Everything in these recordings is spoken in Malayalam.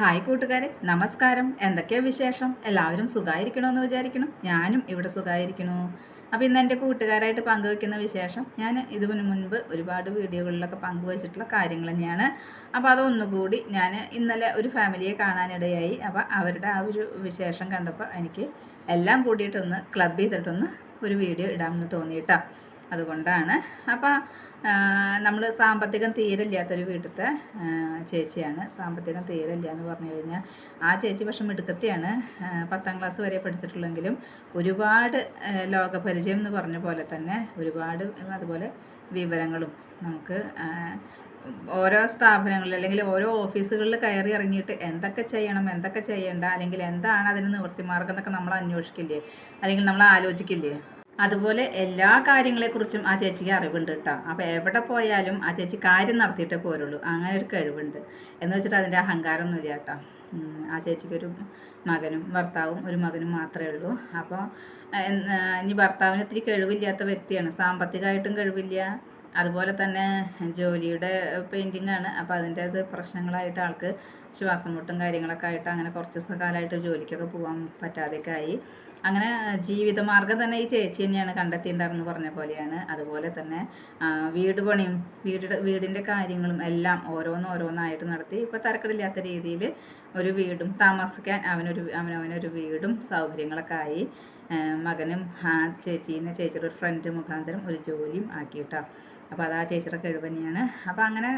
ഹായ് കൂട്ടുകാരെ നമസ്കാരം. എന്തൊക്കെയാ വിശേഷം? എല്ലാവരും സുഖമായിരിക്കണമെന്ന് വിചാരിക്കണം ഞാനും ഇവിടെ സുഖമായിരിക്കണു അപ്പോൾ ഇന്ന് എന്റെ കൂട്ടുകാരായിട്ട് പങ്കുവെക്കുന്ന വിശേഷം ഞാൻ ഇതിനു മുൻപ് ഒരുപാട് വീഡിയോകളിലൊക്കെ പങ്കുവച്ചിട്ടുള്ള കാര്യങ്ങൾ തന്നെയാണ്. അപ്പോൾ അതൊന്നുകൂടി ഞാൻ ഇന്നലെ ഒരു ഫാമിലിയെ കാണാനിടയായി. അപ്പോൾ അവരുടെ ആ ഒരു വിശേഷം കണ്ടപ്പോൾ എനിക്ക് എല്ലാം കൂടിയിട്ടൊന്ന് ക്ലബ് ചെയ്തിട്ടൊന്ന് ഒരു വീഡിയോ ഇടാമെന്ന് തോന്നിയിട്ടാണ് അതുകൊണ്ടാണ്. അപ്പോൾ നമ്മൾ സാമ്പത്തികം തീരെ ഇല്ലാത്തൊരു വീട്ടിലത്തെ ചേച്ചിയാണ്. സാമ്പത്തികം തീരെ ഇല്ല എന്ന് പറഞ്ഞു കഴിഞ്ഞാൽ ആ ചേച്ചി പക്ഷെ മിടുക്കത്തെയാണ്. പത്താം ക്ലാസ് വരെ പഠിച്ചിട്ടുള്ളെങ്കിലും ഒരുപാട് ലോകപരിചയം എന്ന് പറഞ്ഞ പോലെ തന്നെ ഒരുപാട് അതുപോലെ വിവരങ്ങളും നമുക്ക് ഓരോ സ്ഥാപനങ്ങളിൽ അല്ലെങ്കിൽ ഓരോ ഓഫീസുകളിൽ കയറി ഇറങ്ങിയിട്ട് എന്തൊക്കെ ചെയ്യണം എന്തൊക്കെ ചെയ്യേണ്ട അല്ലെങ്കിൽ എന്താണ് അതിന് നിവൃത്തി മാർഗം എന്നൊക്കെ നമ്മൾ അന്വേഷിക്കില്ലേ? അല്ലെങ്കിൽ നമ്മൾ ആലോചിക്കില്ലേ? അതുപോലെ എല്ലാ കാര്യങ്ങളെക്കുറിച്ചും ആ ചേച്ചിക്ക് അറിവുണ്ട് കേട്ടോ അപ്പോൾ എവിടെ പോയാലും ആ ചേച്ചി കാര്യം നടത്തിയിട്ടേ പോരുള്ളൂ. അങ്ങനെ ഒരു കഴിവുണ്ട്. എന്ന് വെച്ചിട്ട് അതിന്റെ അഹങ്കാരമൊന്നുമില്ല കേട്ടോ ഉം, ആ ചേച്ചിക്കൊരു മകനും ഭർത്താവും ഒരു മകനും മാത്രമേ ഉള്ളൂ. അപ്പോൾ ഇനി ഭർത്താവിന് ഇത്തിരി കഴിവില്ലാത്ത വ്യക്തിയാണ്. സാമ്പത്തികമായിട്ടും കഴിവില്ല. അതുപോലെ തന്നെ ജോലിയുടെ പെയിന്റിംഗ് ആണ്. അപ്പോൾ അതിന്റെ അത് പ്രശ്നങ്ങളായിട്ട് ആൾക്ക് ശ്വാസം മുട്ടും കാര്യങ്ങളൊക്കെ ആയിട്ട് അങ്ങനെ കുറച്ച് കാലമായിട്ട് ജോലിക്കൊക്കെ പോകാൻ പറ്റാതെയൊക്കെ ആയി. അങ്ങനെ ജീവിതമാർഗം തന്നെ ഈ ചേച്ചി തന്നെയാണ് കണ്ടെത്തിയിട്ടുണ്ടായിരുന്നു പറഞ്ഞ പോലെയാണ്. അതുപോലെ തന്നെ വീട് പണിയും വീട് വീടിന്റെ കാര്യങ്ങളും എല്ലാം ഓരോന്നോരോന്നായിട്ട് നടത്തി ഇപ്പോൾ തരക്കടില്ലാത്ത രീതിയിൽ ഒരു വീടും താമസിക്കാൻ അവനൊരു അവനവനൊരു വീടും സൗകര്യങ്ങളൊക്കെ ആയി. മകനും ചേച്ചീനെ ചേച്ചിയുടെ ഒരു ഫ്രണ്ട് മുഖാന്തരം ഒരു ജോലിയും ആക്കിയിട്ടോ. അപ്പോൾ അത് ആ ചേച്ചിയുടെ കഴിവ് തന്നെയാണ്. അപ്പോൾ അങ്ങനെ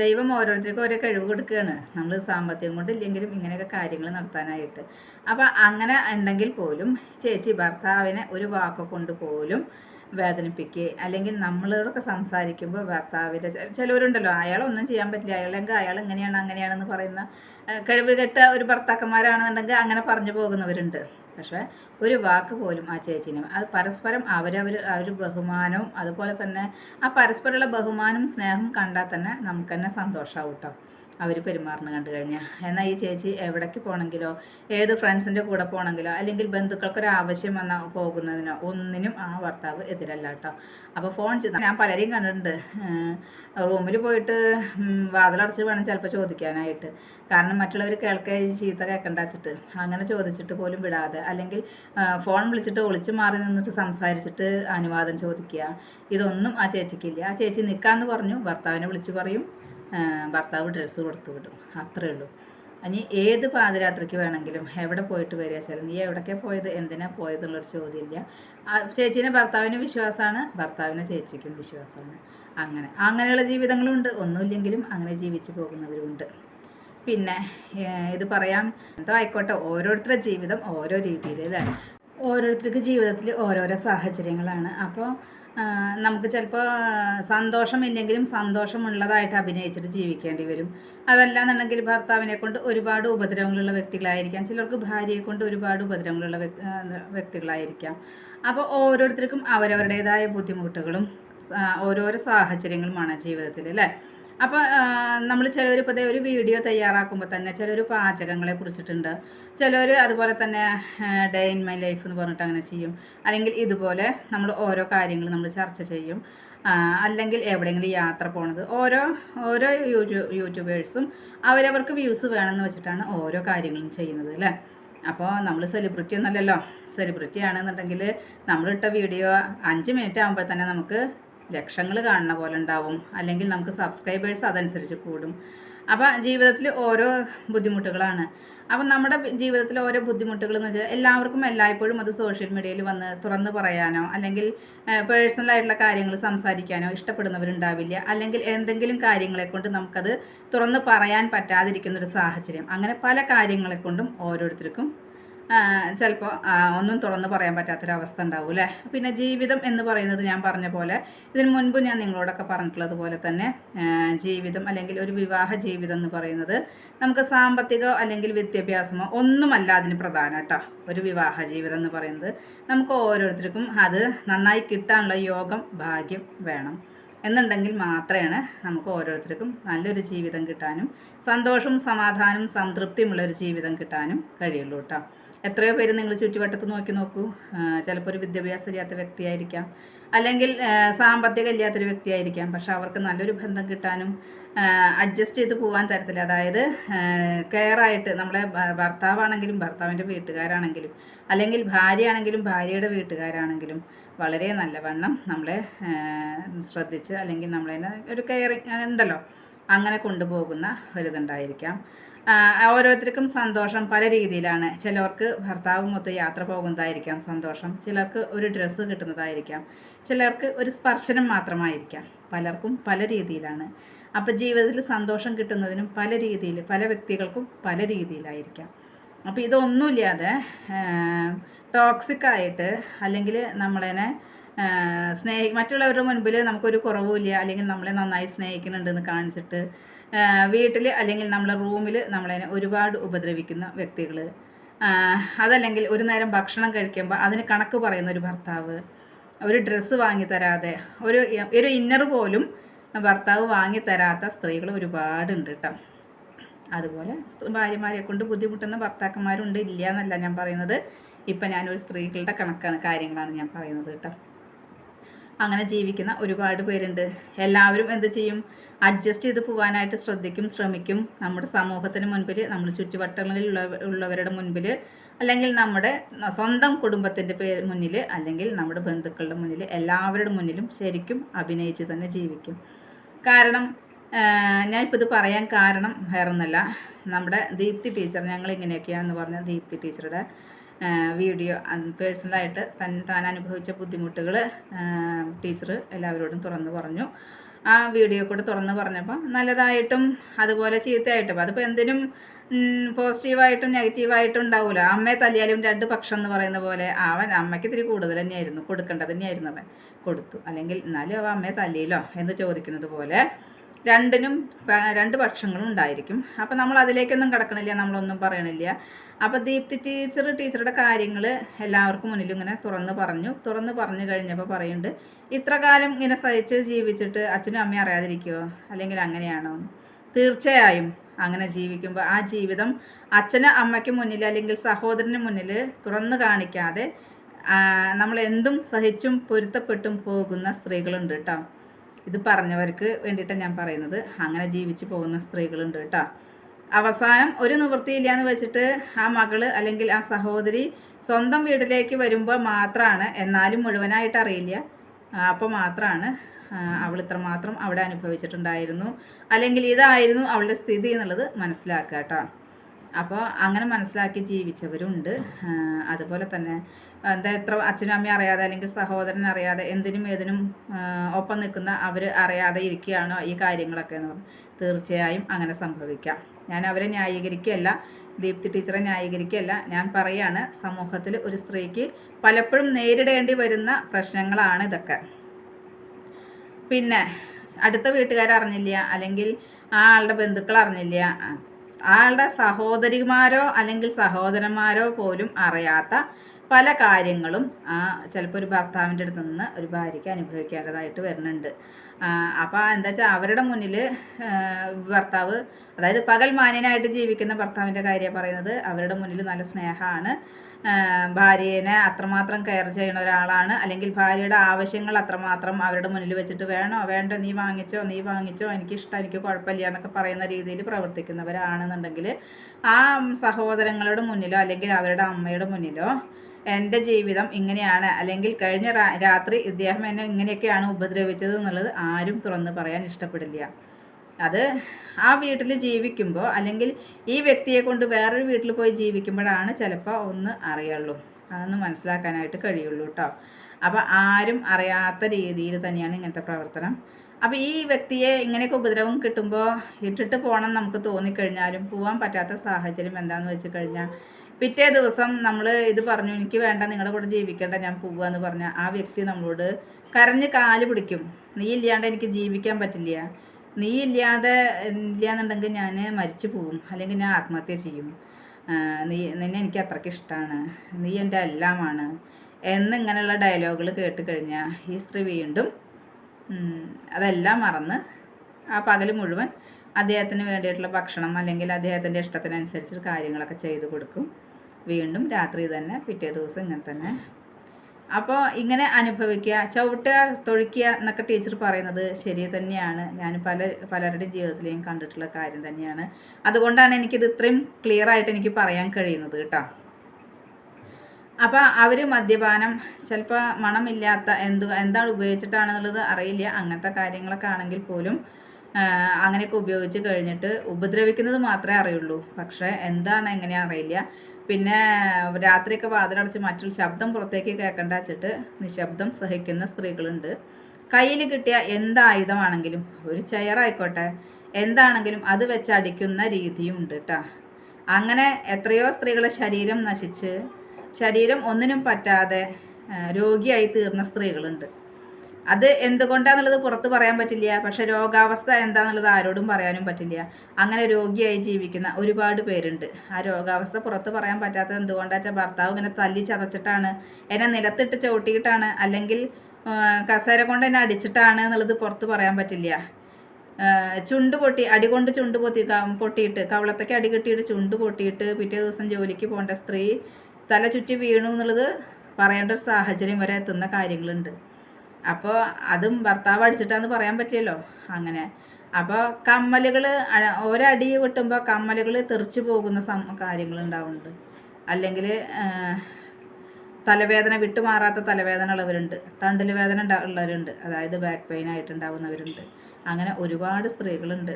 ദൈവം ഓരോരുത്തർക്കും ഓരോ കഴിവ് കൊടുക്കുകയാണ്. നമ്മൾ സാമ്പത്തികം കൊണ്ടില്ലെങ്കിലും ഇങ്ങനെയൊക്കെ കാര്യങ്ങൾ നടത്താനായിട്ട്. അപ്പോൾ അങ്ങനെ ഉണ്ടെങ്കിൽ പോലും ചേച്ചി ഭർത്താവിനെ ഒരു വാക്ക് കൊണ്ട് പോലും വേദനിപ്പിക്കുക അല്ലെങ്കിൽ നമ്മളോടൊക്കെ സംസാരിക്കുമ്പോൾ ഭർത്താവിന്റെ ചിലവരുണ്ടല്ലോ അയാളൊന്നും ചെയ്യാൻ പറ്റില്ല അയാളെങ്കിൽ അയാൾ എങ്ങനെയാണ് അങ്ങനെയാണെന്ന് പറയുന്ന കഴിവ് കെട്ട ഒരു ഭർത്താക്കന്മാരാണെന്നുണ്ടെങ്കിൽ അങ്ങനെ പറഞ്ഞു പോകുന്നവരുണ്ട്. പക്ഷേ ഒരു വാക്ക് പോലും ആ ചേച്ചിനും അത് പരസ്പരം അവരവർ ആ ഒരു ബഹുമാനവും അതുപോലെ തന്നെ ആ പരസ്പരമുള്ള ബഹുമാനവും സ്നേഹവും കണ്ടാൽ തന്നെ നമുക്ക് തന്നെ സന്തോഷമാവും കേട്ടോ അവർ പെരുമാറുന്ന കണ്ടു കഴിഞ്ഞാൽ എന്നാൽ ഈ ചേച്ചി എവിടേക്ക് പോകണമെങ്കിലോ ഏത് ഫ്രണ്ട്സിന്റെ കൂടെ പോകണമെങ്കിലോ അല്ലെങ്കിൽ ബന്ധുക്കൾക്കൊരു ആവശ്യം വന്നാൽ പോകുന്നതിനോ ഒന്നിനും ആ ഭർത്താവ് എതിരല്ല കേട്ടോ. അപ്പോൾ ഫോൺ ചെയ്ത് ഞാൻ പലരെയും കണ്ടിട്ടുണ്ട്. റൂമിൽ പോയിട്ട് വാതിലടച്ച് വേണം ചിലപ്പോൾ ചോദിക്കാനായിട്ട്. കാരണം മറ്റുള്ളവർ കേൾക്കേ ചീത്ത കേൾക്കണ്ട വെച്ചിട്ട്. അങ്ങനെ ചോദിച്ചിട്ട് പോലും വിടാതെ. അല്ലെങ്കിൽ ഫോൺ വിളിച്ചിട്ട് ഒളിച്ച് മാറി നിന്നിട്ട് സംസാരിച്ചിട്ട് അനുവാദം ചോദിക്കുക. ഇതൊന്നും ആ ചേച്ചിക്കില്ല. ആ ചേച്ചി നിൽക്കാമെന്ന് പറഞ്ഞു ഭർത്താവിനെ വിളിച്ച് പറയും. ഭർത്താവ് ഡ്രസ്സ് കൊടുത്തു വിടും. അത്രേ ഉള്ളൂ. ഇനി ഏത് പാതിരാത്രിക്ക് വേണമെങ്കിലും എവിടെ പോയിട്ട് വരിക? ചില നീ എവിടൊക്കെ പോയത്? എന്തിനാ പോയത് എന്നുള്ളൊരു ചോദ്യമില്ല ചേച്ചീനെ ഭർത്താവിന് വിശ്വാസമാണ്. ഭർത്താവിനെ ചേച്ചിക്കും വിശ്വാസമാണ്. അങ്ങനെ അങ്ങനെയുള്ള ജീവിതങ്ങളുണ്ട്. ഒന്നുമില്ലെങ്കിലും അങ്ങനെ ജീവിച്ചു പോകുന്നവരുണ്ട്. പിന്നെ ഇത് പറയാം. എന്തോ ആയിക്കോട്ടെ ഓരോരുത്തരുടെ ജീവിതം ഓരോ രീതിയിൽ അല്ലേ ഓരോരുത്തർക്ക് ജീവിതത്തിൽ ഓരോരോ സാഹചര്യങ്ങളാണ്. അപ്പോൾ നമുക്ക് ചിലപ്പോൾ സന്തോഷമില്ലെങ്കിലും സന്തോഷമുള്ളതായിട്ട് അഭിനയിച്ചിട്ട് ജീവിക്കേണ്ടി വരും. അതല്ലാന്നുണ്ടെങ്കിൽ ഭർത്താവിനെ കൊണ്ട് ഒരുപാട് ഉപദ്രവങ്ങളുള്ള വ്യക്തികളായിരിക്കാം. ചിലർക്ക് ഭാര്യയെ കൊണ്ട് ഒരുപാട് ഉപദ്രവങ്ങളുള്ള വ്യക്തികളായിരിക്കാം. അപ്പോൾ ഓരോരുത്തർക്കും അവരവരുടേതായ ബുദ്ധിമുട്ടുകളും ഓരോരോ സാഹചര്യങ്ങളുമാണ് ജീവിതത്തിൽ അല്ലേ? അപ്പോൾ നമ്മൾ ചിലവർ ഇപ്പോൾ ഒരു വീഡിയോ തയ്യാറാക്കുമ്പോൾ തന്നെ ചിലർ പാചകങ്ങളെ കുറിച്ചിട്ടുണ്ട്. ചിലർ അതുപോലെ തന്നെ ഡേ ഇൻ മൈ ലൈഫ് എന്ന് പറഞ്ഞിട്ട് അങ്ങനെ ചെയ്യും. അല്ലെങ്കിൽ ഇതുപോലെ നമ്മൾ ഓരോ കാര്യങ്ങൾ നമ്മൾ ചർച്ച ചെയ്യും. അല്ലെങ്കിൽ എവിടെയെങ്കിലും യാത്ര പോണത്. ഓരോ ഓരോ യൂട്യൂ യൂട്യൂബേഴ്സും അവരവർക്ക് വ്യൂസ് വേണമെന്ന് വെച്ചിട്ടാണ് ഓരോ കാര്യങ്ങളും ചെയ്യുന്നത് അല്ലേ? അപ്പോൾ നമ്മൾ സെലിബ്രിറ്റി ഒന്നല്ലല്ലോ. സെലിബ്രിറ്റി ആണെന്നുണ്ടെങ്കിൽ നമ്മളിട്ട വീഡിയോ അഞ്ച് മിനിറ്റ് ആകുമ്പോൾ തന്നെ നമുക്ക് ലക്ഷങ്ങൾ കാണുന്ന പോലെ ഉണ്ടാവും. അല്ലെങ്കിൽ നമുക്ക് സബ്സ്ക്രൈബേഴ്സ് അതനുസരിച്ച് കൂടും. അപ്പോൾ ജീവിതത്തിൽ ഓരോ ബുദ്ധിമുട്ടുകളാണ്. അപ്പം നമ്മുടെ ജീവിതത്തിൽ ഓരോ ബുദ്ധിമുട്ടുകൾ എന്ന് വെച്ചാൽ എല്ലാവർക്കും എല്ലായ്പ്പോഴും അത് സോഷ്യൽ മീഡിയയിൽ വന്ന് തുറന്ന് പറയാനോ അല്ലെങ്കിൽ പേഴ്സണലായിട്ടുള്ള കാര്യങ്ങൾ സംസാരിക്കാനോ ഇഷ്ടപ്പെടുന്നവരുണ്ടാവില്ല. അല്ലെങ്കിൽ എന്തെങ്കിലും കാര്യങ്ങളെ കൊണ്ട് നമുക്കത് തുറന്ന് പറയാൻ പറ്റാതിരിക്കുന്നൊരു സാഹചര്യം. അങ്ങനെ പല കാര്യങ്ങളെ കൊണ്ടും ഓരോരുത്തർക്കും ചിലപ്പോൾ ഒന്നും തുറന്ന് പറയാൻ പറ്റാത്തൊരവസ്ഥ ഉണ്ടാവും അല്ലേ പിന്നെ ജീവിതം എന്ന് പറയുന്നത് ഞാൻ പറഞ്ഞ പോലെ ഇതിന് മുൻപ് ഞാൻ നിങ്ങളോടൊക്കെ പറഞ്ഞിട്ടുള്ളത് പോലെ തന്നെ ജീവിതം അല്ലെങ്കിൽ ഒരു വിവാഹ ജീവിതം എന്ന് പറയുന്നത് നമുക്ക് സാമ്പത്തികമോ അല്ലെങ്കിൽ വിദ്യാഭ്യാസമോ ഒന്നുമല്ല അതിന് പ്രധാനം കേട്ടോ ഒരു വിവാഹ ജീവിതം എന്ന് പറയുന്നത് നമുക്ക് ഓരോരുത്തർക്കും അത് നന്നായി കിട്ടാനുള്ള യോഗം ഭാഗ്യം വേണം. എന്നുണ്ടെങ്കിൽ മാത്രമാണ് നമുക്ക് ഓരോരുത്തർക്കും നല്ലൊരു ജീവിതം കിട്ടാനും സന്തോഷവും സമാധാനവും സംതൃപ്തിയുമുള്ള ഒരു ജീവിതം കിട്ടാനും കഴിയുള്ളൂ കേട്ടോ എത്രയോ പേര് നിങ്ങൾ ചുറ്റുവട്ടത്ത് നോക്കി നോക്കൂ. ചിലപ്പോൾ ഒരു വിദ്യാഭ്യാസം ഇല്ലാത്ത വ്യക്തിയായിരിക്കാം. അല്ലെങ്കിൽ സാമ്പത്തികം ഇല്ലാത്തൊരു വ്യക്തിയായിരിക്കാം. പക്ഷെ അവർക്ക് നല്ലൊരു ബന്ധം കിട്ടാനും അഡ്ജസ്റ്റ് ചെയ്ത് പോകാൻ തരത്തില്ല. അതായത് കെയറായിട്ട് നമ്മളെ ഭർത്താവാണെങ്കിലും ഭർത്താവിന്റെ വീട്ടുകാരാണെങ്കിലും അല്ലെങ്കിൽ ഭാര്യയാണെങ്കിലും ഭാര്യയുടെ വീട്ടുകാരാണെങ്കിലും വളരെ നല്ലവണ്ണം നമ്മളെ ശ്രദ്ധിച്ച് അല്ലെങ്കിൽ നമ്മളതിനെ ഒരു കെയറിങ് ഉണ്ടല്ലോ. അങ്ങനെ കൊണ്ടുപോകുന്ന ഒരിതുണ്ടായിരിക്കാം. ഓരോരുത്തർക്കും സന്തോഷം പല രീതിയിലാണ്. ചിലർക്ക് ഭർത്താവും മൊത്ത് യാത്ര പോകുന്നതായിരിക്കാം സന്തോഷം. ചിലർക്ക് ഒരു ഡ്രസ്സ് കിട്ടുന്നതായിരിക്കാം. ചിലർക്ക് ഒരു സ്പർശനം മാത്രമായിരിക്കാം. പലർക്കും പല രീതിയിലാണ്. അപ്പോൾ ജീവിതത്തിൽ സന്തോഷം കിട്ടുന്നതിനും പല രീതിയിൽ പല വ്യക്തികൾക്കും പല രീതിയിലായിരിക്കാം. അപ്പോൾ ഇതൊന്നുമില്ലാതെ ടോക്സിക് ആയിട്ട് അല്ലെങ്കിൽ നമ്മളതിനെ സ്നേഹി മറ്റുള്ളവരുടെ മുൻപിൽ നമുക്കൊരു കുറവുമില്ല അല്ലെങ്കിൽ നമ്മളെ നന്നായി സ്നേഹിക്കുന്നുണ്ടെന്ന് കാണിച്ചിട്ട് വീട്ടിൽ അല്ലെങ്കിൽ നമ്മളെ റൂമിൽ നമ്മളതിനെ ഒരുപാട് ഉപദ്രവിക്കുന്ന വ്യക്തികൾ അതല്ലെങ്കിൽ ഒരു നേരം ഭക്ഷണം കഴിക്കുമ്പോൾ അതിന് കണക്ക് പറയുന്ന ഒരു ഭർത്താവ് ഒരു ഡ്രസ്സ് വാങ്ങി തരാതെ ഒരു ഒരു ഇന്നർ പോലും ഭർത്താവ് വാങ്ങി തരാത്ത സ്ത്രീകൾ ഒരുപാടുണ്ട് കേട്ടോ അതുപോലെ ഭാര്യമാരെ കൊണ്ട് ബുദ്ധിമുട്ടുന്ന ഭർത്താക്കന്മാരുണ്ട് ഇല്ല എന്നല്ല ഞാൻ പറയുന്നത്. ഇപ്പം ഞാനൊരു സ്ത്രീകളുടെ കണക്കാണ് കാര്യങ്ങളാണ് ഞാൻ പറയുന്നത് കേട്ടോ അങ്ങനെ ജീവിക്കുന്ന ഒരുപാട് പേരുണ്ട്. എല്ലാവരും എന്ത് ചെയ്യും? അഡ്ജസ്റ്റ് ചെയ്ത് പോകാനായിട്ട് ശ്രദ്ധിക്കും ശ്രമിക്കും. നമ്മുടെ സമൂഹത്തിന് മുൻപിൽ നമ്മൾ ചുറ്റുവട്ടങ്ങളിൽ ഉള്ള ഉള്ളവരുടെ മുൻപിൽ അല്ലെങ്കിൽ നമ്മുടെ സ്വന്തം കുടുംബത്തിന്റെ പേര് മുന്നിൽ അല്ലെങ്കിൽ നമ്മുടെ ബന്ധുക്കളുടെ മുന്നിൽ എല്ലാവരുടെ മുന്നിലും ശരിക്കും അഭിനയിച്ച് തന്നെ ജീവിക്കും. കാരണം ഞാൻ ഇപ്പോൾ ഇത് പറയാൻ കാരണം വേറൊന്നല്ല. നമ്മുടെ ദീപ്തി ടീച്ചർ ഞങ്ങൾ ഇങ്ങനെയൊക്കെയാണെന്ന് പറഞ്ഞ ദീപ്തി ടീച്ചറുടെ വീഡിയോ പേഴ്സണലായിട്ട് തൻ താൻ അനുഭവിച്ച ബുദ്ധിമുട്ടുകൾ ടീച്ചർ എല്ലാവരോടും തുറന്നു പറഞ്ഞു. ആ വീഡിയോ കൂടെ തുറന്നു പറഞ്ഞപ്പോൾ നല്ലതായിട്ടും അതുപോലെ ചീത്തയായിട്ടും അതിപ്പോൾ എന്തിനും പോസിറ്റീവായിട്ടും നെഗറ്റീവായിട്ടും ഉണ്ടാവില്ല അമ്മയെ തല്ലിയാലും രണ്ട് പക്ഷം എന്ന് പറയുന്ന പോലെ അവൻ അമ്മയ്ക്ക് ഇത്തിരി കൂടുതൽ തന്നെയായിരുന്നു കൊടുക്കേണ്ടത് തന്നെയായിരുന്നു അവൻ. കൊടുത്തു. അല്ലെങ്കിൽ എന്നാലും അവ അമ്മയെ തല്ലിയല്ലോ എന്ന് ചോദിക്കുന്നത് പോലെ രണ്ടിനും രണ്ട് പക്ഷങ്ങളും ഉണ്ടായിരിക്കും. അപ്പം നമ്മൾ അതിലേക്കൊന്നും കിടക്കണില്ല നമ്മളൊന്നും പറയണില്ല. അപ്പോൾ ദീപ്തി ടീച്ചർ ടീച്ചറുടെ കാര്യങ്ങൾ എല്ലാവർക്കും മുന്നിലും ഇങ്ങനെ തുറന്ന് പറഞ്ഞു. തുറന്ന് പറഞ്ഞു കഴിഞ്ഞപ്പോൾ പറയുന്നുണ്ട് ഇത്ര കാലം ഇങ്ങനെ സഹിച്ച് ജീവിച്ചിട്ട് അച്ഛനും അമ്മയും അറിയാതിരിക്കുമോ അല്ലെങ്കിൽ അങ്ങനെയാണോ? തീർച്ചയായും അങ്ങനെ ജീവിക്കുമ്പോൾ ആ ജീവിതം അച്ഛന് അമ്മയ്ക്ക് മുന്നിൽ അല്ലെങ്കിൽ സഹോദരന് മുന്നിൽ തുറന്നു കാണിക്കാതെ നമ്മൾ എന്തും സഹിച്ചും പൊരുത്തപ്പെട്ടും പോകുന്ന സ്ത്രീകളുണ്ട് കേട്ടോ ഇത് പറഞ്ഞവർക്ക് വേണ്ടിയിട്ടാണ് ഞാൻ പറയുന്നത്. അങ്ങനെ ജീവിച്ചു പോകുന്ന സ്ത്രീകളുണ്ട് കേട്ടോ. അവസാനം ഒരു നിവൃത്തിയില്ല എന്ന് വെച്ചിട്ട് ആ മകൾ അല്ലെങ്കിൽ ആ സഹോദരി സ്വന്തം വീട്ടിലേക്ക് വരുമ്പോൾ മാത്രമാണ് എന്നാലും മുഴുവനായിട്ട് അറിയില്ല. അപ്പോൾ മാത്രമാണ് അവൾ ഇത്രമാത്രം അവിടെ അനുഭവിച്ചിട്ടുണ്ടായിരുന്നു. അല്ലെങ്കിൽ ഇതായിരുന്നു അവളുടെ സ്ഥിതി എന്നുള്ളത് മനസ്സിലാക്കുക കേട്ടോ. അപ്പോൾ അങ്ങനെ മനസ്സിലാക്കി ജീവിച്ചവരുണ്ട്. അതുപോലെ തന്നെ എന്താ എത്ര അച്ഛനും അമ്മയും അറിയാതെ അല്ലെങ്കിൽ സഹോദരൻ അറിയാതെ എന്തിനും ഏതിനും ഒപ്പം നിൽക്കുന്ന അവർ അറിയാതെ ഇരിക്കുകയാണോ ഈ കാര്യങ്ങളൊക്കെ എന്ന് പറഞ്ഞു തീർച്ചയായും അങ്ങനെ സംഭവിക്കാം. ഞാൻ അവരെ ന്യായീകരിക്കുകയല്ല ദീപ്തി ടീച്ചറെ ന്യായീകരിക്കുകയല്ല. ഞാൻ പറയാണ് സമൂഹത്തിൽ ഒരു സ്ത്രീക്ക് പലപ്പോഴും നേരിടേണ്ടി വരുന്ന പ്രശ്നങ്ങളാണ് ഇതൊക്കെ. പിന്നെ അടുത്ത വീട്ടുകാർ അറിഞ്ഞില്ല അല്ലെങ്കിൽ ആ ആളുടെ ബന്ധുക്കൾ അറിഞ്ഞില്ല ആളുടെ സഹോദരിമാരോ അല്ലെങ്കിൽ സഹോദരന്മാരോ പോലും അറിയാത്ത പല കാര്യങ്ങളും ചിലപ്പോൾ ഒരു ഭർത്താവിന്റെ അടുത്ത് നിന്ന് ഒരു ഭാര്യയ്ക്ക് അനുഭവിക്കേണ്ടതായിട്ട് വരുന്നുണ്ട്. അപ്പോൾ എന്താ വെച്ചാൽ അവരുടെ മുന്നിൽ ഭർത്താവ് അതായത് പകൽ മാന്യനായിട്ട് ജീവിക്കുന്ന ഭർത്താവിന്റെ കാര്യമാണ് പറയുന്നത്. അവരുടെ മുന്നിൽ നല്ല സ്നേഹമാണ്. ഭാര്യനെ അത്രമാത്രം കെയർ ചെയ്യുന്ന ഒരാളാണ്. അല്ലെങ്കിൽ ഭാര്യയുടെ ആവശ്യങ്ങൾ അത്രമാത്രം അവരുടെ മുന്നിൽ വെച്ചിട്ട് വേണോ? വേണ്ട നീ വാങ്ങിച്ചോ നീ വാങ്ങിച്ചോ എനിക്കിഷ്ടം എനിക്ക് കുഴപ്പമില്ല എന്നൊക്കെ പറയുന്ന രീതിയിൽ പ്രവർത്തിക്കുന്നവരാണെന്നുണ്ടെങ്കിൽ ആ സഹോദരങ്ങളുടെ മുന്നിലോ അല്ലെങ്കിൽ അവരുടെ അമ്മയുടെ മുന്നിലോ എന്റെ ജീവിതം ഇങ്ങനെയാണ്. അല്ലെങ്കിൽ കഴിഞ്ഞ രാത്രി ഇദ്ദേഹം എന്നെ ഇങ്ങനെയൊക്കെയാണ് ഉപദ്രവിച്ചത് എന്നുള്ളത് ആരും തുറന്ന് പറയാൻ ഇഷ്ടപ്പെടില്ല. അത് ആ വീട്ടിൽ ജീവിക്കുമ്പോൾ അല്ലെങ്കിൽ ഈ വ്യക്തിയെ കൊണ്ട് വേറൊരു വീട്ടിൽ പോയി ജീവിക്കുമ്പോഴാണ് ചിലപ്പോൾ ഒന്ന് അറിയുള്ളൂ. അതൊന്ന് മനസ്സിലാക്കാനായിട്ട് കഴിയുള്ളൂ കേട്ടോ. അപ്പോൾ ആരും അറിയാത്ത രീതിയിൽ തന്നെയാണ് ഇങ്ങനത്തെ പ്രവർത്തനം. അപ്പോൾ ഈ വ്യക്തിയെ ഇങ്ങനെയൊക്കെ ഉപദ്രവം കിട്ടുമ്പോൾ ഇട്ടിട്ട് പോകണം നമുക്ക് തോന്നിക്കഴിഞ്ഞാലും പോകാൻ പറ്റാത്ത സാഹചര്യം എന്താണെന്ന് വെച്ച് കഴിഞ്ഞാൽ പിറ്റേ ദിവസം നമ്മൾ ഇത് പറഞ്ഞു എനിക്ക് വേണ്ട നിങ്ങളുടെ കൂടെ ജീവിക്കേണ്ട ഞാൻ പോവുക എന്ന് പറഞ്ഞാൽ ആ വ്യക്തി നമ്മളോട് കരഞ്ഞ് കാൽ പിടിക്കും. നീ ഇല്ലാണ്ട് എനിക്ക് ജീവിക്കാൻ പറ്റില്ല. നീ ഇല്ലാതെ ഇല്ലാന്നുണ്ടെങ്കിൽ ഞാൻ മരിച്ചു പോവും അല്ലെങ്കിൽ ഞാൻ ആത്മഹത്യ ചെയ്യും. നീ നിന്നെ എനിക്ക് അത്രയ്ക്ക് ഇഷ്ടമാണ് നീ എന്റെ എല്ലാമാണ്. എന്നിങ്ങനെയുള്ള ഡയലോഗുകൾ കേട്ട് കഴിഞ്ഞാൽ ഈ സ്ത്രീ വീണ്ടും അതെല്ലാം മറന്ന് ആ പകൽ മുഴുവൻ അദ്ദേഹത്തിന് വേണ്ടിയിട്ടുള്ള ഭക്ഷണം അല്ലെങ്കിൽ അദ്ദേഹത്തിന്റെ ഇഷ്ടത്തിനനുസരിച്ച് കാര്യങ്ങളൊക്കെ ചെയ്തു കൊടുക്കും. വീണ്ടും രാത്രി തന്നെ പിറ്റേ ദിവസം ഇങ്ങനെ തന്നെ അപ്പോൾ ഇങ്ങനെ അനുഭവിക്കുക ചവിട്ടുക തൊഴിക്കുക എന്നൊക്കെ ടീച്ചർ പറയുന്നത് ശരി തന്നെയാണ്. ഞാൻ പല പലരുടെയും ജീവിതത്തിലെയും കണ്ടിട്ടുള്ള കാര്യം തന്നെയാണ്. അതുകൊണ്ടാണ് എനിക്കിത് ഇത്രയും ക്ലിയർ ആയിട്ട് എനിക്ക് പറയാൻ കഴിയുന്നത് കേട്ടോ. അപ്പോൾ അവർ മദ്യപാനം ചിലപ്പോൾ മണമില്ലാത്ത എന്ത് എന്താണ് ഉപയോഗിച്ചിട്ടാണെന്നുള്ളത് അറിയില്ല. അങ്ങനത്തെ കാര്യങ്ങളൊക്കെ ആണെങ്കിൽ പോലും അങ്ങനെയൊക്കെ ഉപയോഗിച്ച് കഴിഞ്ഞിട്ട് ഉപദ്രവിക്കുന്നത് മാത്രമേ അറിയുള്ളൂ. പക്ഷേ എന്താണ് എങ്ങനെയാ അറിയില്ല പിന്നെ രാത്രിയൊക്കെ വാതിലടച്ച് മറ്റുള്ള ശബ്ദം പുറത്തേക്ക് കേൾക്കണ്ട വെച്ചിട്ട് നിശബ്ദം സഹിക്കുന്ന സ്ത്രീകളുണ്ട്. കയ്യിൽ കിട്ടിയ എന്ത് ആയുധമാണെങ്കിലും ഒരു ചെയറായിക്കോട്ടെ എന്താണെങ്കിലും അത് വെച്ച് അടിക്കുന്ന രീതിയും ഉണ്ട് കേട്ടോ അങ്ങനെ എത്രയോ സ്ത്രീകളെ ശരീരം നശിച്ച് ശരീരം ഒന്നിനും പറ്റാതെ രോഗിയായി തീർന്ന സ്ത്രീകളുണ്ട്. അത് എന്തുകൊണ്ടാന്നുള്ളത് പുറത്ത് പറയാൻ പറ്റില്ല. പക്ഷെ രോഗാവസ്ഥ എന്താന്നുള്ളത് ആരോടും പറയാനും പറ്റില്ല. അങ്ങനെ രോഗിയായി ജീവിക്കുന്ന ഒരുപാട് പേരുണ്ട്. ആ രോഗാവസ്ഥ പുറത്ത് പറയാൻ പറ്റാത്തത് എന്തുകൊണ്ടാ വെച്ചാൽ ഭർത്താവ് ഇങ്ങനെ തല്ലി ചതച്ചിട്ടാണ് എന്നെ നിലത്തിട്ട് ചവിട്ടിയിട്ടാണ് അല്ലെങ്കിൽ കസേര കൊണ്ട് എന്നെ അടിച്ചിട്ടാണ് എന്നുള്ളത് പുറത്ത് പറയാൻ പറ്റില്ല. ചുണ്ട് പൊട്ടി അടി കൊണ്ട് ചുണ്ട് പൊത്തി പൊട്ടിയിട്ട് കവളത്തേക്ക് അടി കിട്ടിയിട്ട് ചുണ്ട് പൊട്ടിയിട്ട് പിറ്റേ ദിവസം ജോലിക്ക് പോകേണ്ട സ്ത്രീ തല ചുറ്റി വീണു എന്നുള്ളത് പറയേണ്ട ഒരു സാഹചര്യം വരെ എത്തുന്ന കാര്യങ്ങളുണ്ട്. അപ്പോൾ അതും ഭർത്താവ് അടിച്ചിട്ടാന്ന് പറയാൻ പറ്റില്ലല്ലോ അങ്ങനെ. അപ്പോൾ കമ്മലുകൾ ഒരടി കിട്ടുമ്പോൾ കമ്മലുകൾ തെറിച്ചു പോകുന്ന സം കാര്യങ്ങൾ ഉണ്ടാവുന്നുണ്ട് അല്ലെങ്കിൽ തലവേദന വിട്ടുമാറാത്ത തലവേദന ഉള്ളവരുണ്ട്. തണ്ടിൽ വേദന ഉള്ളവരുണ്ട്. അതായത് ബാക്ക് പെയിൻ ആയിട്ടുണ്ടാവുന്നവരുണ്ട്. അങ്ങനെ ഒരുപാട് സ്ത്രീകളുണ്ട്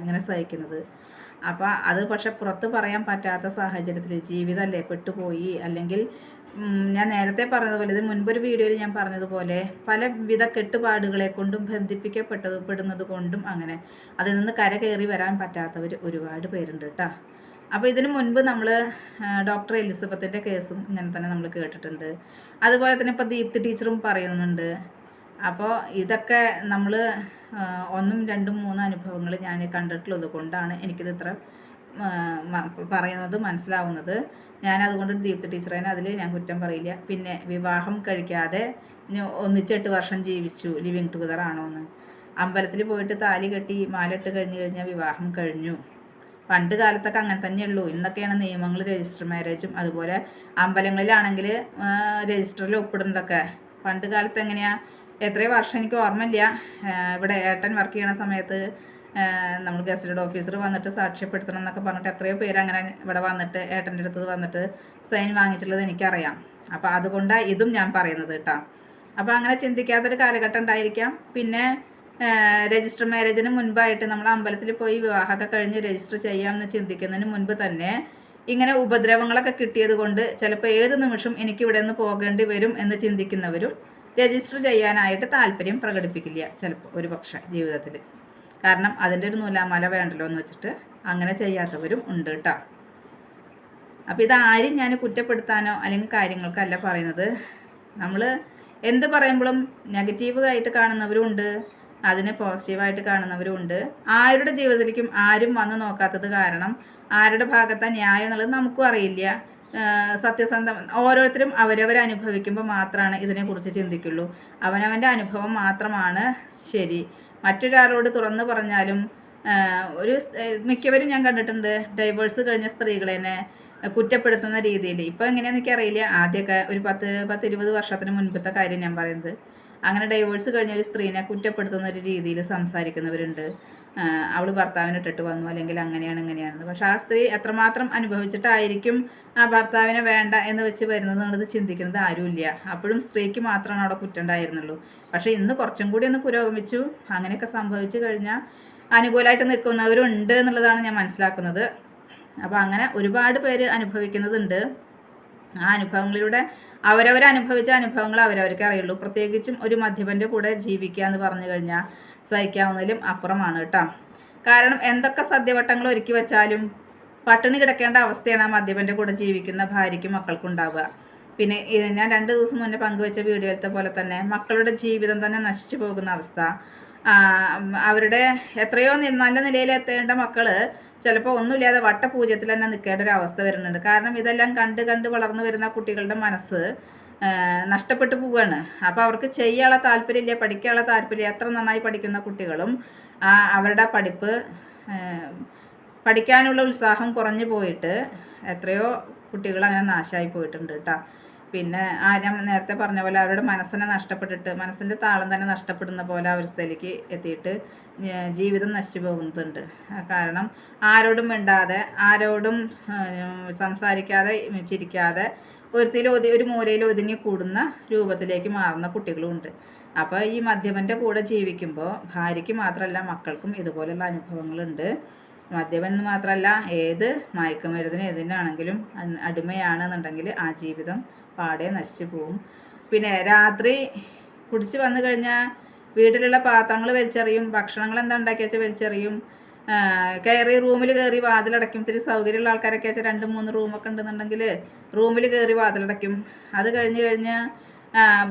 ഇങ്ങനെ സഹിക്കുന്നത്. അപ്പോൾ അത് പക്ഷെ പുറത്ത് പറയാൻ പറ്റാത്ത സാഹചര്യത്തിൽ ജീവിതമല്ലേ പെട്ടുപോയി അല്ലെങ്കിൽ ഞാൻ നേരത്തെ പറഞ്ഞതുപോലെ ഇത് മുൻപൊരു വീഡിയോയിൽ ഞാൻ പറഞ്ഞതുപോലെ പലവിധ കെട്ടുപാടുകളെ കൊണ്ടും ബന്ധിപ്പിക്കപ്പെട്ടത് പെടുന്നത് കൊണ്ടും അങ്ങനെ അതിൽ നിന്ന് കര കയറി വരാൻ പറ്റാത്തവർ ഒരുപാട് പേരുണ്ട് കേട്ടോ അപ്പോൾ ഇതിനു മുൻപ് നമ്മൾ ഡോക്ടർ എലിസബത്തിന്റെ കേസും ഇങ്ങനെ തന്നെ നമ്മൾ കേട്ടിട്ടുണ്ട്. അതുപോലെ തന്നെ ഇപ്പോൾ ദീപ്തി ടീച്ചറും പറയുന്നുണ്ട്. അപ്പോൾ ഇതൊക്കെ നമ്മൾ ഒന്നും രണ്ടും മൂന്നും അനുഭവങ്ങൾ ഞാൻ കണ്ടിട്ടുള്ളത് കൊണ്ടാണ് എനിക്കിത് ഇത്ര പറയുന്നത് മനസ്സിലാവുന്നത്. ഞാൻ അതുകൊണ്ട് ദീപ്തി ടീച്ചറേനെ അതിൽ ഞാൻ കുറ്റം പറയില്ല. പിന്നെ വിവാഹം കഴിക്കാതെ ഒന്നിച്ചെട്ട് വർഷം ജീവിച്ചു ലിവിങ് ടുഗദർ ആണോ എന്ന് അമ്പലത്തിൽ പോയിട്ട് താലി കെട്ടി മാലിട്ട് കഴിഞ്ഞു കഴിഞ്ഞാൽ വിവാഹം കഴിഞ്ഞു. പണ്ട് കാലത്തൊക്കെ അങ്ങനെ തന്നെയുള്ളൂ. ഇന്നൊക്കെയാണ് നിയമങ്ങൾ രജിസ്റ്റർ മാരേജും അതുപോലെ അമ്പലങ്ങളിലാണെങ്കിൽ രജിസ്റ്ററിൽ ഒപ്പിടുന്നതൊക്കെ. പണ്ട് കാലത്ത് എങ്ങനെയാണ് എത്രയോ വർഷം എനിക്ക് ഓർമ്മയില്ല. ഇവിടെ ഏട്ടൻ വർക്ക് ചെയ്യണ സമയത്ത് നമ്മൾ ഗസറ്റഡ് ഓഫീസർ വന്നിട്ട് സാക്ഷ്യപ്പെടുത്തണം എന്നൊക്കെ പറഞ്ഞിട്ട് എത്രയോ പേര് അങ്ങനെ ഇവിടെ വന്നിട്ട് ഏട്ടന്റെ അടുത്ത് വന്നിട്ട് സൈൻ വാങ്ങിച്ചിട്ടുള്ളത് എനിക്കറിയാം. അപ്പോൾ അതുകൊണ്ടാണ് ഇതും ഞാൻ പറയുന്നത് കേട്ടോ. അപ്പോൾ അങ്ങനെ ചിന്തിക്കാത്തൊരു കാലഘട്ടം ഉണ്ടായിരിക്കാം. പിന്നെ രജിസ്റ്റർ മാരേജിന് മുൻപായിട്ട് നമ്മൾ അമ്പലത്തിൽ പോയി വിവാഹമൊക്കെ കഴിഞ്ഞ് രജിസ്റ്റർ ചെയ്യാമെന്ന് ചിന്തിക്കുന്നതിന് മുൻപ് തന്നെ ഇങ്ങനെ ഉപദ്രവങ്ങളൊക്കെ കിട്ടിയത് കൊണ്ട് ചിലപ്പോൾ ഏത് നിമിഷം എനിക്ക് ഇവിടെ നിന്ന് പോകേണ്ടി വരും എന്ന് ചിന്തിക്കുന്നവരും രജിസ്റ്റർ ചെയ്യാനായിട്ട് താല്പര്യം പ്രകടിപ്പിക്കില്ല ചിലപ്പോൾ ഒരു പക്ഷേ ജീവിതത്തിൽ. കാരണം അതിന്റെ ഒരു നൂലാമാല വേണ്ടല്ലോ എന്ന് വെച്ചിട്ട് അങ്ങനെ ചെയ്യാത്തവരും ഉണ്ട് കേട്ടോ അപ്പോൾ ഇതാരും ഞാൻ കുറ്റപ്പെടുത്താനോ അല്ലെങ്കിൽ കാര്യങ്ങൾക്കല്ല പറയുന്നത്. നമ്മൾ എന്ത് പറയുമ്പോഴും നെഗറ്റീവ് ആയിട്ട് കാണുന്നവരും ഉണ്ട് അതിനെ പോസിറ്റീവായിട്ട് കാണുന്നവരും ഉണ്ട്. ആരുടെ ജീവിതത്തിലേക്കും ആരും വന്ന് നോക്കാത്തത് കാരണം ആരുടെ ഭാഗത്താണ് ന്യായം എന്നുള്ളത് നമുക്കും അറിയില്ല. സത്യസന്ധം ഓരോരുത്തരും അവരവർ അനുഭവിക്കുമ്പോൾ മാത്രമാണ് ഇതിനെക്കുറിച്ച് ചിന്തിക്കുള്ളൂ. അവനവന്റെ അനുഭവം മാത്രമാണ് ശരി. മറ്റൊരാളോട് തുറന്നു പറഞ്ഞാലും ഒരു മിക്കവരും ഞാൻ കണ്ടിട്ടുണ്ട് ഡൈവേഴ്സ് കഴിഞ്ഞ സ്ത്രീകളെന്നെ കുറ്റപ്പെടുത്തുന്ന രീതിയിൽ. ഇപ്പോൾ എങ്ങനെയാണെന്ന് എനിക്കറിയില്ല. ആദ്യമൊക്കെ ഒരു പത്ത് പത്ത് ഇരുപത് വർഷത്തിന് മുൻപത്തെ കാര്യം ഞാൻ പറയുന്നത്. അങ്ങനെ ഡൈവേഴ്സ് കഴിഞ്ഞ ഒരു സ്ത്രീനെ കുറ്റപ്പെടുത്തുന്ന ഒരു രീതിയിൽ സംസാരിക്കുന്നവരുണ്ട്. അവൾ ഭർത്താവിനെ ഇട്ടിട്ട് വന്നു അല്ലെങ്കിൽ അങ്ങനെയാണ് ഇങ്ങനെയാണെന്ന്. പക്ഷെ ആ സ്ത്രീ എത്രമാത്രം അനുഭവിച്ചിട്ടായിരിക്കും ആ ഭർത്താവിനെ വേണ്ട എന്ന് വെച്ച് വരുന്നത് എന്നുള്ളത് ചിന്തിക്കുന്നത് ആരുമില്ല. അപ്പോഴും സ്ത്രീക്ക് മാത്രമാണ് അവിടെ കുറ്റം ഉണ്ടായിരുന്നുള്ളൂ പക്ഷേ ഇന്ന് കുറച്ചും കൂടി ഒന്ന് പുരോഗമിച്ചു. അങ്ങനെയൊക്കെ സംഭവിച്ചു കഴിഞ്ഞാൽ അനുകൂലമായിട്ട് നിൽക്കുന്നവരുണ്ട് എന്നുള്ളതാണ് ഞാൻ മനസ്സിലാക്കുന്നത്. അപ്പോൾ അങ്ങനെ ഒരുപാട് പേര് അനുഭവിക്കുന്നതുണ്ട്. ആ അനുഭവങ്ങളിലൂടെ അവരവർ അനുഭവിച്ച അനുഭവങ്ങൾ അവരവർക്ക് അറിയുള്ളൂ. പ്രത്യേകിച്ചും ഒരു മദ്യപന്റെ കൂടെ ജീവിക്കുക എന്ന് പറഞ്ഞു കഴിഞ്ഞാൽ സഹിക്കാവുന്നതിലും അപ്പുറമാണ് കേട്ടോ. കാരണം എന്തൊക്കെ സദ്യവട്ടങ്ങൾ ഒരുക്കി വെച്ചാലും പട്ടിണി കിടക്കേണ്ട അവസ്ഥയാണ് ആ മദ്യപന്റെ കൂടെ ജീവിക്കുന്ന ഭാര്യയ്ക്കും മക്കൾക്കും ഉണ്ടാവുക. പിന്നെ ഞാൻ രണ്ട് ദിവസം മുന്നേ പങ്കുവെച്ച വീഡിയോയിലത്തെ പോലെ തന്നെ മക്കളുടെ ജീവിതം തന്നെ നശിച്ചു പോകുന്ന അവസ്ഥ. അവരുടെ എത്രയോ നല്ല നിലയിൽ എത്തേണ്ട ചിലപ്പോൾ ഒന്നുമില്ലാതെ വട്ടപൂജ്യത്തിൽ തന്നെ നിൽക്കേണ്ട ഒരു അവസ്ഥ വരുന്നുണ്ട്. കാരണം ഇതെല്ലാം കണ്ട് കണ്ട് വളർന്നു വരുന്ന കുട്ടികളുടെ മനസ്സ് നഷ്ടപ്പെട്ടു പോവുകയാണ് അപ്പോൾ അവർക്ക് ചെയ്യാനുള്ള താല്പര്യമില്ല പഠിക്കാനുള്ള താല്പര്യം എത്ര നന്നായി പഠിക്കുന്ന കുട്ടികളും അവരുടെ പഠിപ്പ് പഠിക്കാനുള്ള ഉത്സാഹം കുറഞ്ഞു പോയിട്ട് എത്രയോ കുട്ടികൾ അങ്ങനെ നാശമായി പോയിട്ടുണ്ട് കേട്ടോ. പിന്നെ ആ ഞാൻ നേരത്തെ പറഞ്ഞ പോലെ അവരുടെ മനസ്സിനെ നഷ്ടപ്പെട്ടിട്ട് മനസ്സിന്റെ താളം തന്നെ നഷ്ടപ്പെടുന്ന പോലെ അവസ്ഥയിലേക്ക് എത്തിയിട്ട് ജീവിതം നശിച്ചു പോകുന്നുണ്ട്. കാരണം ആരോടും മിണ്ടാതെ ആരോടും സംസാരിക്കാതെ ചിരിക്കാതെ ഒരുത്തിൽ ഒതി ഒരു മൂലയിൽ ഒതുങ്ങി കൂടുന്ന രൂപത്തിലേക്ക് മാറുന്ന കുട്ടികളുമുണ്ട് അപ്പോൾ ഈ മദ്യപന്റെ കൂടെ ജീവിക്കുമ്പോൾ ഭാര്യയ്ക്ക് മാത്രമല്ല മക്കൾക്കും ഇതുപോലെയുള്ള അനുഭവങ്ങളുണ്ട്. മദ്യപൻ എന്ന് മാത്രമല്ല ഏത് മയക്കുമരുന്നിന് എതിനാണെങ്കിലും അടിമയാണെന്നുണ്ടെങ്കിൽ ആ ജീവിതം പാടെ നശിച്ചു പോവും. പിന്നെ രാത്രി കുടിച്ച് വന്നു കഴിഞ്ഞാൽ വീട്ടിലുള്ള പാത്രങ്ങൾ വലിച്ചെറിയും ഭക്ഷണങ്ങൾ എന്താ ഉണ്ടാക്കി വെച്ചാൽ വലിച്ചെറിയും. കയറി റൂമിൽ കയറി വാതിലടയ്ക്കും. ഇത്തിരി സൗകര്യമുള്ള ആൾക്കാരൊക്കെ വെച്ചാൽ രണ്ട് മൂന്ന് റൂമൊക്കെ ഉണ്ടെന്നുണ്ടെങ്കിൽ റൂമിൽ കയറി വാതിലടയ്ക്കും. അത് കഴിഞ്ഞ് കഴിഞ്ഞ്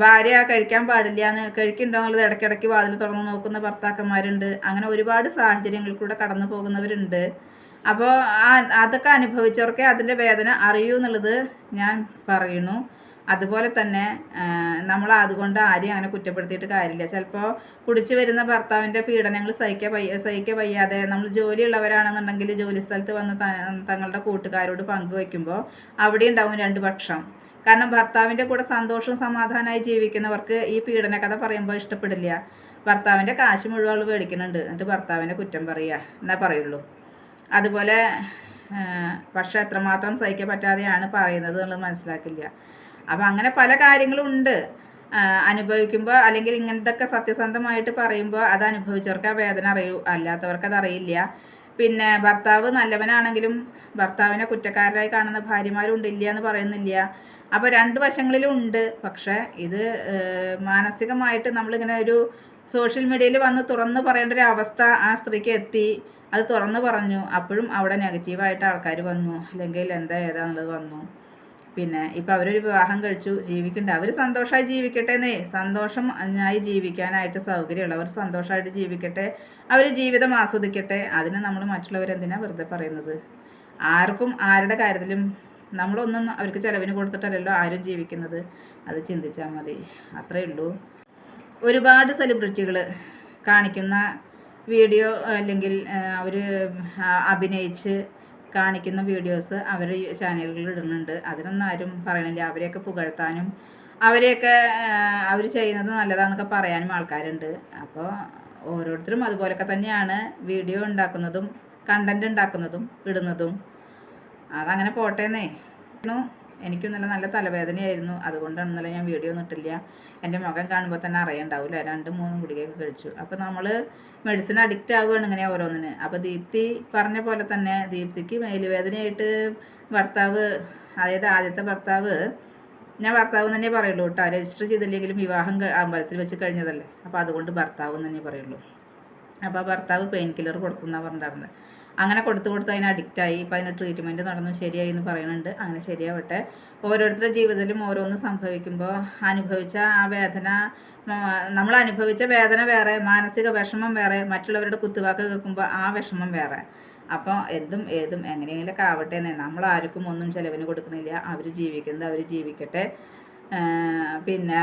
ഭാര്യ കഴിക്കാൻ പാടില്ല എന്ന് കഴിക്കുന്നുണ്ടോ എന്നുള്ളത് ഇടയ്ക്കിടയ്ക്ക് വാതിൽ തുറന്ന് നോക്കുന്ന ഭർത്താക്കന്മാരുണ്ട്. അങ്ങനെ ഒരുപാട് സാഹചര്യങ്ങളിൽ കൂടെ കടന്നു പോകുന്നവരുണ്ട്. അപ്പോൾ ആ അതൊക്കെ അനുഭവിച്ചവർക്കേ അതിന്റെ വേദന അറിയൂ എന്നുള്ളത് ഞാൻ പറയുന്നു. അതുപോലെ തന്നെ നമ്മൾ അതുകൊണ്ട് ആരെയും അങ്ങനെ കുറ്റപ്പെടുത്തിയിട്ട് കാര്യമില്ല. ചിലപ്പോൾ കുടിച്ചു വരുന്ന ഭർത്താവിന്റെ പീഡനങ്ങൾ സഹിക്കാൻ വയ്യ സഹിക്കാൻ വയ്യാതെ നമ്മൾ ജോലിയുള്ളവരാണെന്നുണ്ടെങ്കിൽ ജോലി സ്ഥലത്ത് വന്ന് തങ്ങളുടെ കൂട്ടുകാരോട് പങ്കുവയ്ക്കുമ്പോൾ അവിടെ ഉണ്ടാവും രണ്ട് പക്ഷം. കാരണം ഭർത്താവിന്റെ കൂടെ സന്തോഷവും സമാധാനമായി ജീവിക്കുന്നവർക്ക് ഈ പീഡന കഥ പറയുമ്പോൾ ഇഷ്ടപ്പെടില്ല. ഭർത്താവിന്റെ കാശ് മുഴുവൻ മേടിക്കുന്നുണ്ട്. എന്നിട്ട് ഭർത്താവിനെ കുറ്റം പറയുക. എന്നാ പറയുള്ളൂ. അതുപോലെ പക്ഷെ എത്രമാത്രം സഹിക്കാൻ പറ്റാതെയാണ് പറയുന്നത് എന്നുള്ളത് മനസ്സിലാക്കില്ല. അപ്പം അങ്ങനെ പല കാര്യങ്ങളും ഉണ്ട് അനുഭവിക്കുമ്പോൾ അല്ലെങ്കിൽ ഇങ്ങനത്തെ സത്യസന്ധമായിട്ട് പറയുമ്പോൾ അത് അനുഭവിച്ചവർക്ക് ആ വേദന അറിയൂ. അല്ലാത്തവർക്ക് അത് അറിയില്ല. പിന്നെ ഭർത്താവ് നല്ലവനാണെങ്കിലും ഭർത്താവിനെ കുറ്റക്കാരനായി കാണുന്ന ഭാര്യമാരുണ്ട് ഇല്ല എന്ന് പറയുന്നില്ല. അപ്പോൾ രണ്ട് വശങ്ങളിലും ഉണ്ട് പക്ഷേ ഇത് മാനസികമായിട്ട് നമ്മളിങ്ങനെ ഒരു സോഷ്യൽ മീഡിയയിൽ വന്ന് തുറന്ന് പറയേണ്ട ഒരു അവസ്ഥ ആ സ്ത്രീക്ക് എത്തി. അത് തുറന്ന് പറഞ്ഞു. അപ്പോഴും അവിടെ നെഗറ്റീവായിട്ട് ആൾക്കാർ വന്നു. അല്ലെങ്കിൽ എന്താ ഏതാന്നുള്ളത് വന്നു. പിന്നെ ഇപ്പം അവരൊരു വിവാഹം കഴിച്ചു ജീവിക്കണ്ട. അവർ സന്തോഷമായി ജീവിക്കട്ടെ എന്നേ. സന്തോഷം ആയി ജീവിക്കാനായിട്ട് സൗകര്യമുള്ളവർ സന്തോഷമായിട്ട് ജീവിക്കട്ടെ. അവർ ജീവിതം ആസ്വദിക്കട്ടെ. അതിന് നമ്മൾ മറ്റുള്ളവരെന്തിനാണ് വെറുതെ പറയുന്നത്? ആർക്കും ആരുടെ കാര്യത്തിലും നമ്മളൊന്നും അവർക്ക് ചിലവിന് കൊടുത്തിട്ടല്ലല്ലോ ആരും ജീവിക്കുന്നത്. അത് ചിന്തിച്ചാൽ മതി. അത്രയേ ഉള്ളൂ. ഒരുപാട് സെലിബ്രിറ്റികൾ കാണിക്കുന്ന വീഡിയോ അല്ലെങ്കിൽ അവർ അഭിനയിച്ച് കാണിക്കുന്ന വീഡിയോസ് അവർ ചാനലുകളിൽ ഇടുന്നുണ്ട്. അതിനൊന്നും ആരും പറയണില്ല. അവരെയൊക്കെ പുകഴ്ത്താനും അവരെയൊക്കെ അവർ ചെയ്യുന്നത് നല്ലതാണെന്നൊക്കെ പറയാനും ആൾക്കാരുണ്ട്. അപ്പോൾ ഓരോരുത്തരും അതുപോലൊക്കെ തന്നെയാണ് വീഡിയോ ഉണ്ടാക്കുന്നതും കണ്ടന്റ് ഉണ്ടാക്കുന്നതും ഇടുന്നതും. അതങ്ങനെ പോട്ടേന്നേ. എനിക്കും നല്ല നല്ല തലവേദനയായിരുന്നു. അതുകൊണ്ടാണ് ഇന്നലെ ഞാൻ വീഡിയോ ഒന്നിട്ടില്ല. എന്റെ മുഖം കാണുമ്പോൾ തന്നെ അറിയണ്ടാവില്ല രണ്ടും മൂന്നും ഗുളികയൊക്കെ കഴിച്ചു. അപ്പോൾ നമ്മൾ മെഡിസിൻ അഡിക്റ്റ് ആവുകയാണ് ഇങ്ങനെ ഓരോന്നിന്. അപ്പോൾ ദീപ്തി പറഞ്ഞ പോലെ തന്നെ ദീപ്തിക്ക് മേലുവേദനയായിട്ട് ഭർത്താവ് അതായത് ആദ്യത്തെ ഭർത്താവ് ഞാൻ ഭർത്താവ് തന്നെ പറയുള്ളൂ കേട്ടോ. രജിസ്റ്റർ ചെയ്തില്ലെങ്കിലും വിവാഹം അമ്പലത്തിൽ വെച്ച് കഴിഞ്ഞതല്ലേ. അപ്പോൾ അതുകൊണ്ട് ഭർത്താവ് തന്നെ പറയുള്ളൂ. അപ്പോൾ ഭർത്താവ് പെയിൻ കില്ലർ കൊടുക്കുന്ന പറഞ്ഞിട്ടുണ്ടായിരുന്നത് അങ്ങനെ കൊടുത്തു കൊടുത്ത് അതിന് അഡിക്റ്റായി ഇപ്പം അതിന് ട്രീറ്റ്മെന്റ് നടന്നു ശരിയായി എന്ന് പറയുന്നുണ്ട്. അങ്ങനെ ശരിയാവട്ടെ. ഓരോരുത്തരുടെ ജീവിതത്തിലും ഓരോന്ന് സംഭവിക്കുമ്പോൾ അനുഭവിച്ച ആ വേദന നമ്മൾ അനുഭവിച്ച വേദന വേറെ മാനസിക വിഷമം വേറെ മറ്റുള്ളവരുടെ കുത്തുവാക്ക് കേൾക്കുമ്പോൾ ആ വിഷമം വേറെ. അപ്പോൾ എന്തും ഏതും എങ്ങനെയെങ്കിലൊക്കെ ആവട്ടെ എന്നേ. നമ്മൾ ആർക്കും ഒന്നും ചിലവിന് കൊടുക്കുന്നില്ല. അവർ ജീവിക്കുന്നത് അവർ ജീവിക്കട്ടെ. പിന്നെ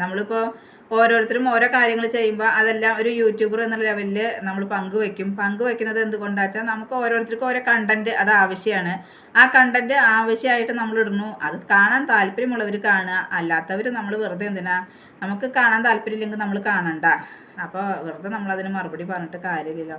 നമ്മളിപ്പോൾ ഓരോരുത്തരും ഓരോ കാര്യങ്ങൾ ചെയ്യുമ്പോൾ അതെല്ലാം ഒരു യൂട്യൂബർ എന്ന ലെവലിൽ നമ്മൾ പങ്കുവെക്കും. പങ്കുവെക്കുന്നത് എന്തുകൊണ്ടാച്ചാൽ നമുക്ക് ഓരോരുത്തർക്കും ഓരോ കണ്ടന്റ് അത് ആവശ്യമാണ് ആ കണ്ടന്റ് ആവശ്യമായിട്ട് നമ്മൾ ഇടുന്നു. അത് കാണാൻ താല്പര്യമുള്ളവർ കാണുക. അല്ലാത്തവർ നമ്മൾ വെറുതെ എന്തിനാ? നമുക്ക് കാണാൻ താല്പര്യമില്ലെങ്കിൽ നമ്മൾ കാണണ്ട. അപ്പോൾ വെറുതെ നമ്മളതിന് മറുപടി പറഞ്ഞിട്ട് കാര്യമില്ലല്ലോ.